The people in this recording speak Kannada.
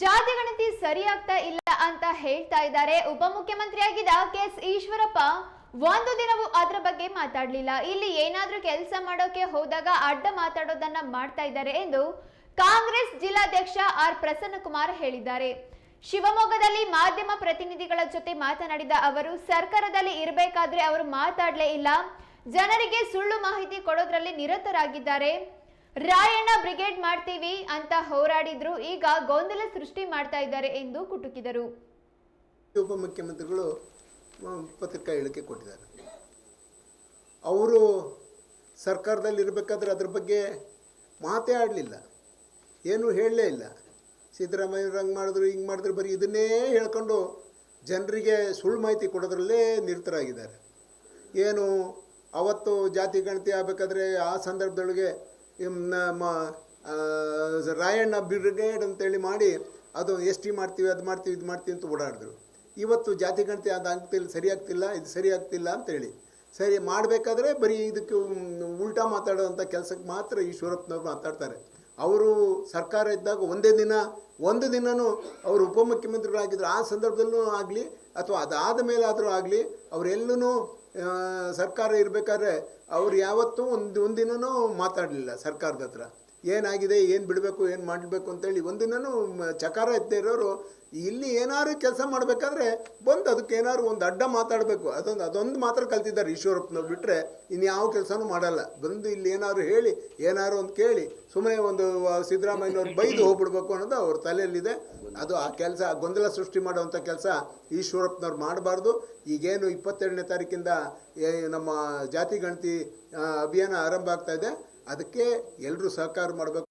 ಜಾತಿ ಗಣತಿ ಸರಿಯಾಗ್ತಾ ಇಲ್ಲ ಅಂತ ಹೇಳ್ತಾ ಇದ್ದಾರೆ. ಉಪಮುಖ್ಯಮಂತ್ರಿಯಾಗಿದ್ದ ಕೆ ಎಸ್ ಈಶ್ವರಪ್ಪ ಒಂದು ದಿನವೂ ಅದರ ಬಗ್ಗೆ ಮಾತಾಡ್ಲಿಲ್ಲ. ಇಲ್ಲಿ ಏನಾದ್ರೂ ಕೆಲಸ ಮಾಡೋಕೆ ಹೋದಾಗ ಅಡ್ಡ ಮಾತಾಡೋದನ್ನ ಮಾಡ್ತಾ ಇದ್ದಾರೆ ಎಂದು ಕಾಂಗ್ರೆಸ್ ಜಿಲ್ಲಾಧ್ಯಕ್ಷ ಆರ್ ಪ್ರಸನ್ನಕುಮಾರ್ ಹೇಳಿದ್ದಾರೆ. ಶಿವಮೊಗ್ಗದಲ್ಲಿ ಮಾಧ್ಯಮ ಪ್ರತಿನಿಧಿಗಳ ಜೊತೆ ಮಾತನಾಡಿದ ಅವರು, ಸರ್ಕಾರದಲ್ಲಿ ಇರಬೇಕಾದ್ರೆ ಅವರು ಮಾತಾಡಲೇ ಇಲ್ಲ. ಜನರಿಗೆ ಸುಳ್ಳು ಮಾಹಿತಿ ಕೊಡೋದ್ರಲ್ಲಿ ನಿರತರಾಗಿದ್ದಾರೆ. ರಾಯಣ್ಣ ಬ್ರಿಗೇಡ್ ಮಾಡ್ತೀವಿ ಅಂತ ಹೋರಾಡಿದ್ರು, ಈಗ ಗೊಂದಲ ಸೃಷ್ಟಿ ಮಾಡ್ತಾ ಇದ್ದಾರೆ ಎಂದು ಕುಟುಕಿದರು. ಉಪಮುಖ್ಯಮಂತ್ರಿಗಳು ಮುಖ್ಯಮಂತ್ರಿಗಳು ಪತ್ರಿಕಾ ಹೇಳಿಕೆ ಕೊಟ್ಟಿದ್ದಾರೆ. ಅವರು ಸರ್ಕಾರದಲ್ಲಿ ಇರಬೇಕಾದ್ರೆ ಅದ್ರ ಬಗ್ಗೆ ಮಾತೇ ಆಡಲಿಲ್ಲ ಏನೂ ಹೇಳಲೇ ಇಲ್ಲ. ಸಿದ್ದರಾಮಯ್ಯವ್ರು ಹಂಗೆ ಮಾಡಿದ್ರು, ಹಿಂಗೆ ಮಾಡಿದ್ರು, ಬರೀ ಇದನ್ನೇ ಹೇಳ್ಕೊಂಡು ಜನರಿಗೆ ಸುಳ್ಳು ಮಾಹಿತಿ ಕೊಡೋದ್ರಲ್ಲೇ ನಿರತರಾಗಿದ್ದಾರೆ. ಏನು, ಅವತ್ತು ಜಾತಿ ಗಣತಿ ಆಗಬೇಕಾದ್ರೆ ಆ ಸಂದರ್ಭದೊಳಗೆ ಆ, ರಾಯಣ್ಣ ಬ್ರಿಗೇಡ್ ಅಂತೇಳಿ ಮಾಡಿ ಅದು ಎಸ್ ಟಿ ಮಾಡ್ತೀವಿ ಅದು ಮಾಡ್ತೀವಿ ಇದು ಮಾಡ್ತೀವಿ ಅಂತ ಓಡಾಡಿದ್ರು. ಇವತ್ತು ಜಾತಿ ಗಣತಿ ಅದು ಆಗ್ತಿಲ್ಲ ಸರಿ ಆಗ್ತಿಲ್ಲ ಇದು ಸರಿ ಆಗ್ತಿಲ್ಲ ಅಂತೇಳಿ. ಸರಿ ಮಾಡಬೇಕಾದ್ರೆ ಬರೀ ಇದಕ್ಕೆ ಉಲ್ಟಾ ಮಾತಾಡೋವಂಥ ಕೆಲಸಕ್ಕೆ ಮಾತ್ರ ಈಶ್ವರಪ್ಪನವ್ರು ಮಾತಾಡ್ತಾರೆ. ಅವರು ಸರ್ಕಾರ ಇದ್ದಾಗ ಒಂದೇ ದಿನ ಒಂದು ದಿನವೂ ಅವರು ಉಪಮುಖ್ಯಮಂತ್ರಿಗಳಾಗಿದ್ದರು ಆ ಸಂದರ್ಭದಲ್ಲೂ ಆಗಲಿ ಅಥವಾ ಅದಾದ ಮೇಲಾದರೂ ಆಗಲಿ ಅವರೆಲ್ಲೂ ಸರ್ಕಾರ ಇರಬೇಕಾದ್ರೆ ಅವ್ರು ಯಾವತ್ತೂ ಒಂದು ಒಂದಿನೂ ಮಾತಾಡಲಿಲ್ಲ ಸರ್ಕಾರದ ಹತ್ರ. ಏನಾಗಿದೆ, ಏನು ಬಿಡಬೇಕು, ಏನು ಮಾಡಬೇಕು ಅಂತೇಳಿ ಒಂದಿನೂ ಚಕಾರ ಎತ್ತೇ ಇರೋರು ಇಲ್ಲಿ ಏನಾದ್ರು ಕೆಲಸ ಮಾಡಬೇಕಾದ್ರೆ ಬಂದು ಅದಕ್ಕೆ ಏನಾದ್ರು ಒಂದು ಅಡ್ಡ ಮಾತಾಡಬೇಕು. ಅದೊಂದು ಅದೊಂದು ಮಾತ್ರ ಕಲ್ತಿದ್ದಾರೆ ಈಶ್ವರಪ್ಪನವ್ರು ಬಿಟ್ಟರೆ ಇನ್ಯಾವ ಯಾವ ಕೆಲಸನೂ ಮಾಡಲ್ಲ. ಬಂದು ಇಲ್ಲಿ ಏನಾದ್ರು ಹೇಳಿ, ಏನಾದ್ರು ಒಂದು ಕೇಳಿ ಸುಮ್ಮನೆ ಒಂದು ಸಿದ್ದರಾಮಯ್ಯನವ್ರು ಬೈದು ಹೋಗ್ಬಿಡ್ಬೇಕು ಅನ್ನೋದು ಅವ್ರ ತಲೆಯಲ್ಲಿದೆ. ಅದು ಆ ಕೆಲಸ, ಗೊಂದಲ ಸೃಷ್ಟಿ ಮಾಡುವಂಥ ಕೆಲಸ ಈಶ್ವರಪ್ಪನವ್ರು ಮಾಡಬಾರ್ದು. ಈಗೇನು ಇಪ್ಪತ್ತೆರಡನೇ ತಾರೀಕಿಂದ ನಮ್ಮ ಜಾತಿ ಗಣತಿ ಅಭಿಯಾನ ಆರಂಭ ಆಗ್ತಾ ಇದೆ. ಅದಕ್ಕೆ ಎಲ್ಲರೂ ಸಹಕಾರ ಮಾಡಬೇಕು.